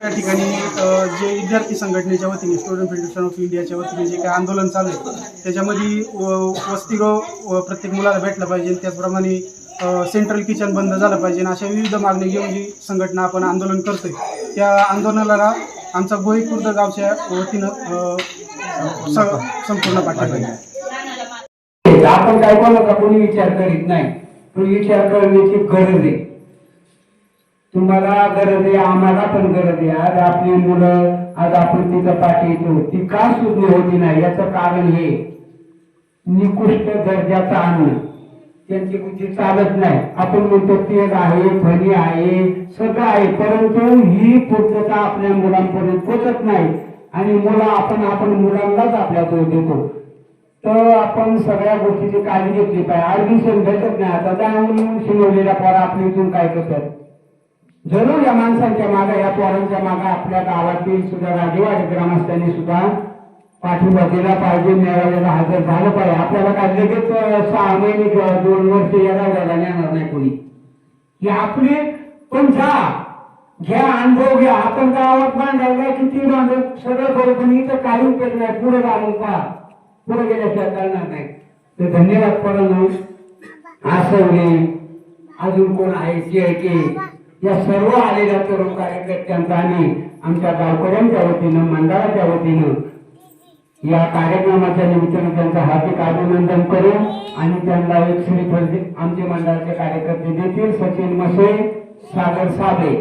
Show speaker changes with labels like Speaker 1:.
Speaker 1: या ठिकाणी जे विद्यार्थी संघटनेच्या वतीने स्टुडंट फेडरेशन ऑफ इंडियाच्या वतीने जे काही आंदोलन चालू आहे त्याच्यामध्ये व- वसतिगृह प्रत्येक मुलाला भेटलं पाहिजे. त्याचप्रमाणे सेंट्रल किचन बंद झालं पाहिजे. अशा विविध मागणी घेऊन जी संघटना आपण आंदोलन करतोय त्या आंदोलनाला आमचा गोई खुर्द गावच्या वतीनं संपूर्ण पाठिंबा
Speaker 2: आपण काय कोणाचा कोणी विचार करीत नाही. तो विचार करण्याची गरज आहे. तुम्हाला गरज आहे आम्हाला पण गरज आहे. आज आपली मुलं आज आपण तिथं पाठी येतो ती का सुज्ञ होती नाही याचं कारण हे. निकृष्ट दर्जाचं आणून त्यांची बुद्धी चालत नाही. आपण म्हणतो तेल आहे फणी आहे सगळं आहे. परंतु ही पूर्तता आपल्या मुलांपर्यंत पोचत नाही. आणि मुलं आपण आपण मुलांनाच आपल्या तो देतो. तर आपण सगळ्या गोष्टीची काळजी घेतली पाहिजे. ऍडमिशन भेटत नाही. आता जाऊन शिवलेल्या पोरा आपल्या इथून काय करतात? जरूर या माणसांच्या मागे या पोरांच्या मागे आपल्या गावातील सुद्धा राजेवाडी ग्रामस्थांनी सुद्धा पाठिंबा दिला पाहिजे मेळाव्याला हजर झालं पाहिजे. आपल्याला काय लगेच सहा महिने किंवा दोन वर्ष या राजाला नेणार नाही कोणी. की आपली पण जा घ्या अनुभव घ्या. आपण गावात बांधायला किती बांधू सगळं करू पण इथं काही उपयोग नाही. पुढे घालून का? पुढे गेल्याशिवाय करणार नाही. तर धन्यवाद परम आसवले अजून कोण आहे? जे के या सर्व आलेल्या तरुण कार्यकर्त्यांचा आणि आमच्या गावकऱ्यांच्या वतीनं मंडळाच्या वतीनं या कार्यक्रमाच्या निमित्तानं त्यांचं हार्दिक अभिनंदन करू आणि त्यांना एक श्री आमचे मंडळाचे कार्यकर्ते देतील सचिन मसे सागर साबळे